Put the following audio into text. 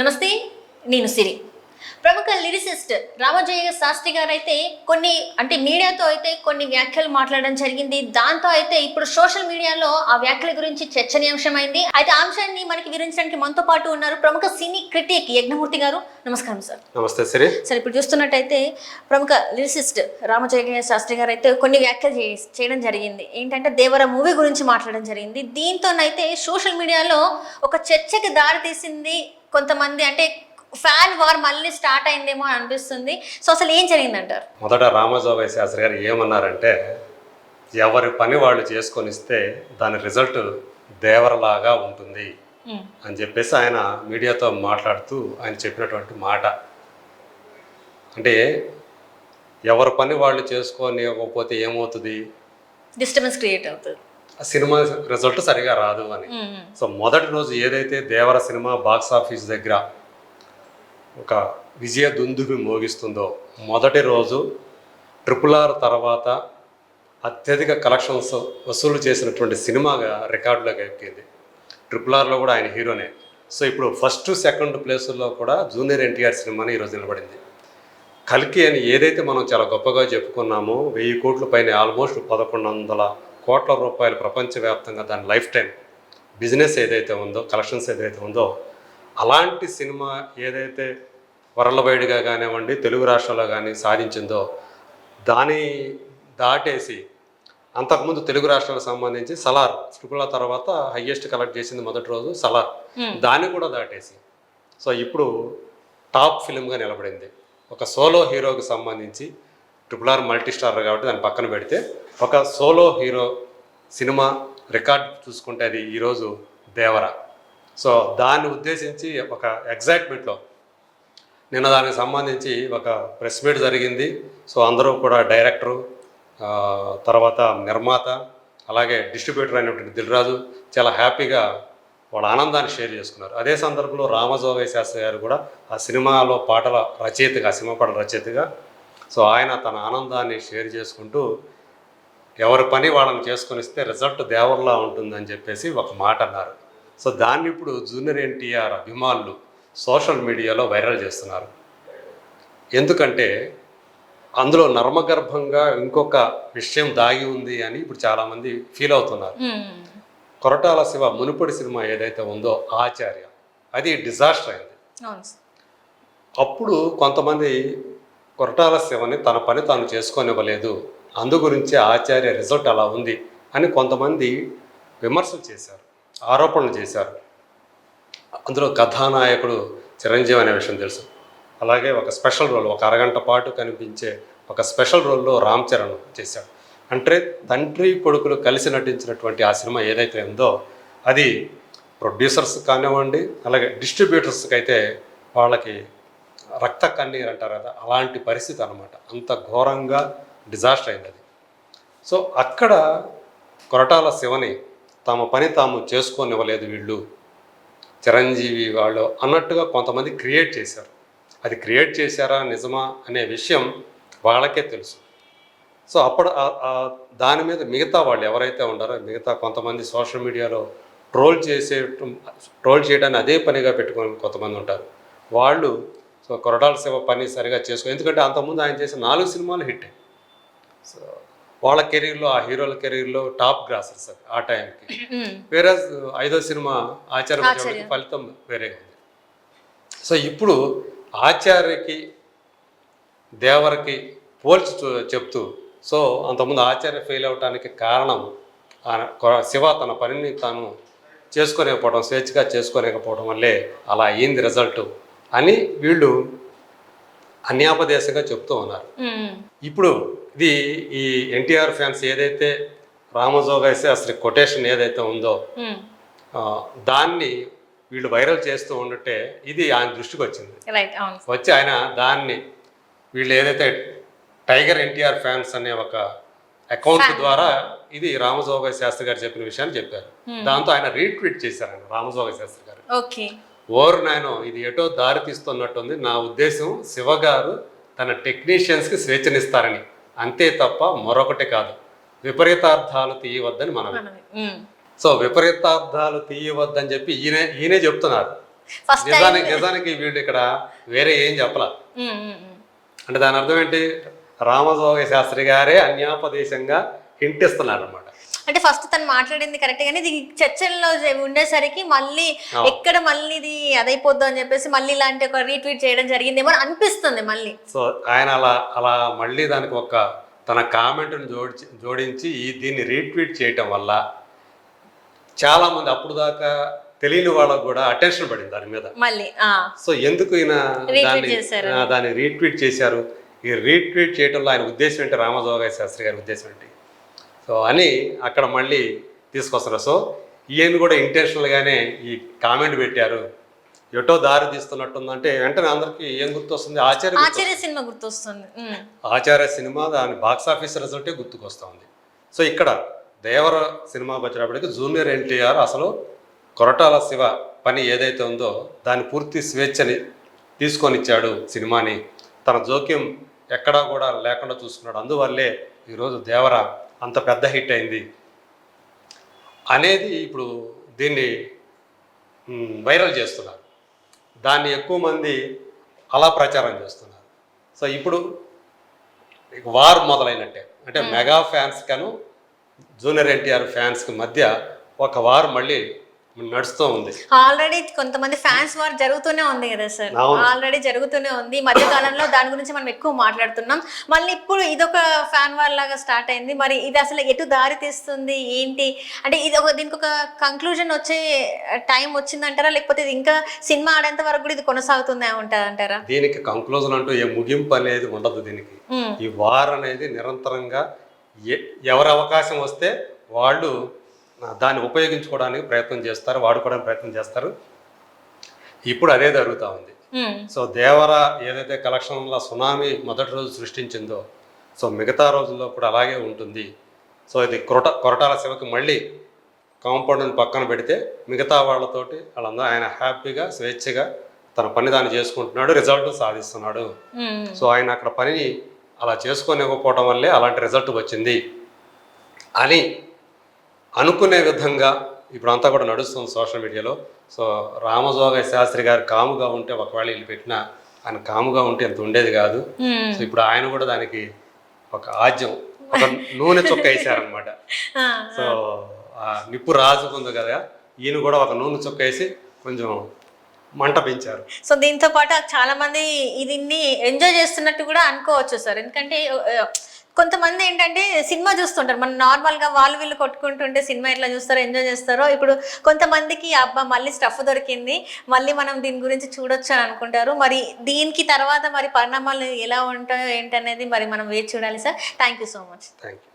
నమస్తే నేను సిరి. ప్రముఖ లిరిసిస్ట్ రామజయ్య శాస్త్రి గారు అయితే కొన్ని అంటే మీడియాతో అయితే కొన్ని వ్యాఖ్యలు మాట్లాడడం జరిగింది. దాంతో అయితే ఇప్పుడు సోషల్ మీడియాలో ఆ వ్యాఖ్యల గురించి చర్చనీయాంశమైంది. అయితే ఆ అంశాన్ని మనకి వివరించడానికి మనతో పాటు ఉన్నారు ప్రముఖ సినీ క్రిటిక్ యజ్ఞమూర్తి గారు. నమస్కారం సార్. నమస్తే సిరి. సరే ఇప్పుడు చూస్తున్నట్టయితే ప్రముఖ లిరిసిస్ట్ రామజయ శాస్త్రి గారు అయితే కొన్ని వ్యాఖ్యలు చేయడం జరిగింది. ఏంటంటే దేవర మూవీ గురించి మాట్లాడడం జరిగింది. దీంతోనైతే సోషల్ మీడియాలో ఒక చర్చకి దారి తీసింది కొంతమంది అంటే ఫ్యాన్ వార్ మళ్ళీ స్టార్ట్ అయిందేమో అని అనిపిస్తుంది. సో అసలు ఏం జరిగిందంటారు? మొదట రామజోగయ్య శాస్త్రి గారు ఏమన్నారంటే ఎవరి పని వాళ్ళు చేసుకొని ఇస్తే దాని రిజల్ట్ దేవరలాగా ఉంటుంది అని చెప్పేసి ఆయన మీడియాతో మాట్లాడుతూ ఆయన చెప్పినటువంటి మాట. అంటే ఎవరి పని వాళ్ళు చేసుకోనివ్వకపోతే ఏమవుతుంది? డిస్టర్బెన్స్ క్రియేట్ అవుతుంది. సినిమా రిజల్ట్ సరిగా రాదు అని. సో మొదటి రోజు ఏదైతే దేవర సినిమా బాక్స్ ఆఫీస్ దగ్గర ఒక విజయ దుందుబి మోగిస్తుందో మొదటి రోజు ట్రిపుల్ ఆర్ తర్వాత అత్యధిక కలెక్షన్స్ వసూలు చేసినటువంటి సినిమాగా రికార్డులోకి ఎక్కింది ట్రిపుల్ ఆర్లో కూడా ఆయన హీరోనే. సో ఇప్పుడు ఫస్ట్ సెకండ్ ప్లేసుల్లో కూడా జూనియర్ ఎన్టీఆర్ సినిమాని ఈరోజు నిలబడింది. కల్కి అని ఏదైతే మనం చాలా గొప్పగా చెప్పుకున్నామో వెయ్యి కోట్ల పైన ఆల్మోస్ట్ పదకొండు వందల కోట్ల రూపాయలు ప్రపంచవ్యాప్తంగా దాని లైఫ్ టైం బిజినెస్ ఏదైతే ఉందో కలెక్షన్స్ ఏదైతే ఉందో అలాంటి సినిమా ఏదైతే వరలబైడిగా కానివ్వండి తెలుగు రాష్ట్రాల్లో కానీ సాధించిందో దాని దాటేసి అంతకుముందు తెలుగు రాష్ట్రాలకు సంబంధించి సలార్ ట్రిపుల తర్వాత హయ్యెస్ట్ కలెక్ట్ చేసింది మొదటి రోజు సలార్. దాన్ని కూడా దాటేసి. సో ఇప్పుడు టాప్ ఫిల్మ్గా నిలబడింది. ఒక సోలో హీరోకి సంబంధించి ట్రిపుల్ ఆర్ మల్టీ స్టార్ కాబట్టి దాని పక్కన పెడితే ఒక సోలో హీరో సినిమా రికార్డ్ చూసుకుంటే అది ఈరోజు దేవర. సో దాన్ని ఉద్దేశించి ఒక ఎగ్జైట్మెంట్లో నిన్న దానికి సంబంధించి ఒక ప్రెస్ మీట్ జరిగింది. సో అందరూ కూడా డైరెక్టరు తర్వాత నిర్మాత అలాగే డిస్ట్రిబ్యూటర్ అయినటువంటి దిల్రాజు చాలా హ్యాపీగా వాళ్ళ ఆనందాన్ని షేర్ చేసుకున్నారు. అదే సందర్భంలో రామజోగయ్య శాస్త్రి గారు కూడా ఆ సినిమాలో పాటల రచయితగా సినిమా పాటల రచయితగా సో ఆయన తన ఆనందాన్ని షేర్ చేసుకుంటూ ఎవరి పని వాళ్ళని చేసుకొని ఇస్తే రిజల్ట్ దేవర్లా ఉంటుందని చెప్పేసి ఒక మాట అన్నారు. సో దాన్ని ఇప్పుడు జూనియర్ ఎన్టీఆర్ అభిమానులు సోషల్ మీడియాలో వైరల్ చేస్తున్నారు. ఎందుకంటే అందులో నర్మగర్భంగా ఇంకొక విషయం దాగి ఉంది అని ఇప్పుడు చాలామంది ఫీల్ అవుతున్నారు. కొరటాల శివ మునుపటి సినిమా ఏదైతే ఉందో ఆచార్య అది డిజాస్టర్ అయింది. అప్పుడు కొంతమంది కొరటాల శివని తన పని తాను చేసుకోనివ్వలేదు. అందుగురించి ఆచార్య రిజల్ట్ అలా ఉంది అని కొంతమంది విమర్శలు చేశారు ఆరోపణలు చేశారు. అందులో కథానాయకుడు చిరంజీవి అనే విషయం తెలుసు. అలాగే ఒక స్పెషల్ రోల్ ఒక అరగంట పాటు కనిపించే ఒక స్పెషల్ రోల్లో రామ్ చరణ్ చేశాడు. అంటే తండ్రి కొడుకులు కలిసి నటించినటువంటి ఆ సినిమా ఏదైతే ఉందో అది ప్రొడ్యూసర్స్ కానివ్వండి అలాగే డిస్ట్రిబ్యూటర్స్కి అయితే వాళ్ళకి రక్త కన్నీరు అంటారు కదా అలాంటి పరిస్థితి అనమాట అంత ఘోరంగా డిజాస్టర్ అయింది అది. సో అక్కడ కొరటాల శివని తమ పని తాము చేసుకోనివ్వలేదు వీళ్ళు చిరంజీవి వాళ్ళు అన్నట్టుగా కొంతమంది క్రియేట్ చేశారు. అది క్రియేట్ చేశారా నిజమా అనే విషయం వాళ్ళకే తెలుసు. సో అప్పుడు దాని మీద మిగతా వాళ్ళు ఎవరైతే ఉండారో మిగతా కొంతమంది సోషల్ మీడియాలో ట్రోల్ చేసే ట్రోల్ చేయడాన్ని అదే పనిగా పెట్టుకొని కొంతమంది ఉంటారు. వాళ్ళు సో కొరటాల సేవ పని సరిగా చేసుకో ఎందుకంటే అంతకుముందు ఆయన చేసిన నాలుగు సినిమాలు హిట్. సో వాళ్ళ కెరీర్లో ఆ హీరోల కెరీర్లో టాప్ గ్రాసర్స్ ఆ టైంకి. వేరే ఐదో సినిమా ఆచార్య ఫలితం వేరేగా ఉంది. సో ఇప్పుడు ఆచార్యకి దేవరకి పోల్చి చెప్తూ సో అంతకుముందు ఆచార్య ఫెయిల్ అవడానికి కారణం శివ తన పనిని తాను చేసుకోలేకపోవడం స్వేచ్ఛగా చేసుకోలేకపోవడం వల్లే అలా అయ్యింది రిజల్ట్. అని వీళ్ళు అన్యాపదేశంగా చెప్తూ ఉన్నారు. ఇప్పుడు ఇది ఈ ఎన్టీఆర్ ఫ్యాన్స్ ఏదైతే రామజోగయ్య శాస్త్రి కొటేషన్ ఏదైతే ఉందో దాన్ని వీళ్ళు వైరల్ చేస్తూ ఉంటే ఇది ఆయన దృష్టికి వచ్చింది. వచ్చి ఆయన దాన్ని వీళ్ళు ఏదైతే టైగర్ ఎన్టీఆర్ ఫ్యాన్స్ అనే ఒక అకౌంట్ ద్వారా ఇది రామజోగయ్య శాస్త్రి గారు చెప్పిన విషయాన్ని చెప్పారు. దాంతో ఆయన రీట్వీట్ చేశారు ఆయన రామజోగయ్య శాస్త్రి గారు. ఓరు నాయనో ఇది ఎటో దారి తీస్తున్నట్టుంది. నా ఉద్దేశం శివ గారు తన టెక్నీషియన్స్కి స్వేచ్ఛనిస్తారని. అంతే తప్ప మరొకటి కాదు. విపరీతార్థాలు తీయవద్దని మనం. సో విపరీతార్థాలు తీయవద్దని చెప్పి ఈయనే ఈయనే చెప్తున్నారు. నిజానికి నిజానికి వీళ్ళు ఇక్కడ వేరే ఏం చెప్పలా. అంటే దాని అర్థం ఏంటి? రామజోగ శాస్త్రి గారే అన్యాపదేశంగా హింట్ ఇస్తున్నారు అనమాట అంటే ఫస్ట్ తను మాట్లాడింది కరెక్ట్ కానీ ఇది చర్చల్లో ఉండేసరికి మళ్ళీ ఎక్కడ మళ్ళీ ఇది అదైపోద్దు అని చెప్పేసి మళ్ళీ ఇలాంటి ఒక రీట్వీట్ చేయడం జరిగిందేమో అని అనిపిస్తుంది మళ్ళీ. సో ఆయన అలా అలా మళ్ళీ దానికి ఒక తన కామెంట్ని జోడించి జోడించి ఈ దీన్ని రీట్వీట్ చేయటం వల్ల చాలామంది అప్పుడు దాకా తెలియని వాళ్ళకు కూడా అటెన్షన్ పడింది దాని మీద. మళ్ళీ సో ఎందుకు ఈయన దాన్ని దాన్ని రీట్వీట్ చేశారు? ఈ రీట్వీట్ చేయడంలో ఆయన ఉద్దేశం ఏంటి? రామజోగయ్య శాస్త్రి గారి ఉద్దేశం ఏంటి? సో అని అక్కడ మళ్ళీ తీసుకొస్తారు సో ఈయన కూడా ఇంటెన్షనల్గానే ఈ కామెంట్ పెట్టారు. ఎటో దారి తీస్తున్నట్టుందంటే వెంటనే అందరికీ ఏం గుర్తొస్తుంది? ఆచార్య. ఆశ్చర్య సినిమా గుర్తొస్తుంది. ఆచార్య సినిమా దాని బాక్స్ ఆఫీస్ రిజల్టే గుర్తుకొస్తుంది. సో ఇక్కడ దేవర సినిమాకి వచ్చేటప్పటికి జూనియర్ ఎన్టీఆర్ అసలు కొరటాల శివ పని ఏదైతే ఉందో దాని పూర్తి స్వేచ్ఛని తీసుకొని ఇచ్చాడు సినిమాని. తన జోక్యం ఎక్కడా కూడా లేకుండా చూసుకున్నాడు. అందువల్లే ఈరోజు దేవర అంత పెద్ద హిట్ అయింది అనేది ఇప్పుడు దీన్ని వైరల్ చేస్తున్నారు. దాన్ని ఎక్కువ మంది అలా ప్రచారం చేస్తున్నారు. సో ఇప్పుడు వార్ మొదలైనట్టే. అంటే మెగా ఫ్యాన్స్ కను జూనియర్ ఎన్టీఆర్ ఫ్యాన్స్కి మధ్య ఒక వార్ మళ్ళీ నడుస్తూ ఉంది. ఆల్రెడీ కొంతమంది ఫ్యాన్స్ వార్ జరుగుతూనే ఉంది కదా సార్. ఆల్రెడీ జరుగుతూనే ఉంది. ఈ మధ్య కాలంలో దాని గురించి మనం ఎక్కువ మాట్లాడుతున్నాం. మళ్ళీ ఇప్పుడు ఇదొక ఫ్యాన్ వార్ లాగా స్టార్ట్ అయింది. మరి ఇది అసలు ఎటు దారి తీస్తుంది? ఏంటి? అంటే ఇది ఒక దీనికి ఒక కంక్లూజన్ వచ్చే టైం వచ్చిందంటారా? లేకపోతే ఇది ఇంకా సినిమా ఆడేంత వరకు కూడా ఇది కొనసాగుతుంది అంటారా దీనికి కంక్లూజన్ అంటూ ఏ ముగింపు అనేది ఉండదు దీనికి. ఈ వార్ అనేది నిరంతరంగా ఎవరి అవకాశం వస్తే వాళ్ళు దాన్ని ఉపయోగించుకోవడానికి ప్రయత్నం చేస్తారు వాడుకోవడానికి ప్రయత్నం చేస్తారు. ఇప్పుడు అదే జరుగుతూ ఉంది. సో దేవర ఏదైతే కలెక్షన్ల సునామీ మొదటి రోజు సృష్టించిందో సో మిగతా రోజుల్లో కూడా అలాగే ఉంటుంది. సో ఇది కొరట కొరటాల శివకి మళ్ళీ కాంపౌండ్ని పక్కన పెడితే మిగతా వాళ్ళతోటి వాళ్ళందరూ ఆయన హ్యాపీగా స్వేచ్ఛగా తన పని దాన్ని చేసుకుంటున్నాడు రిజల్ట్ సాధిస్తున్నాడు. సో ఆయన అక్కడ పనిని అలా చేసుకోనివ్వకపోవడం వల్లే అలాంటి రిజల్ట్ వచ్చింది అని అనుకునే విధంగా ఇప్పుడంతా కూడా నడుస్తుంది సోషల్ మీడియాలో. సో రామజోగయ్య శాస్త్రి గారు కాముగా ఉంటే ఒకవేళ వీళ్ళు పెట్టినా ఆయన కాముగా ఉంటే ఎంత ఉండేది కాదు. సో ఇప్పుడు ఆయన కూడా దానికి ఒక ఆజ్యం ఒక నూనె చుక్క వేసారనమాట సో ఆ నిప్పు రాజుకుంది కదా ఈయన కూడా ఒక నూనె చుక్క వేసి కొంచెం మంట పెంచారు. సో దీంతో పాటు చాలా మంది దీన్ని ఎంజాయ్ చేస్తున్నట్టు కూడా అనుకోవచ్చు సార్. ఎందుకంటే కొంతమంది ఏంటంటే సినిమా చూస్తుంటారు. మనం నార్మల్గా వాళ్ళు వీళ్ళు కొట్టుకుంటుంటే సినిమా ఎట్లా చూస్తారో ఎంజాయ్ చేస్తారో. ఇప్పుడు కొంతమందికి అబ్బా మళ్ళీ స్టఫ్ దొరికింది. మళ్ళీ మనం దీని గురించి చూడొచ్చు అని అనుకుంటారు. మరి దీనికి తర్వాత మరి పరిణామాలు ఎలా ఉంటాయో ఏంటనేది మరి మనం వేచి చూడాలి sir. Thank you so much thank you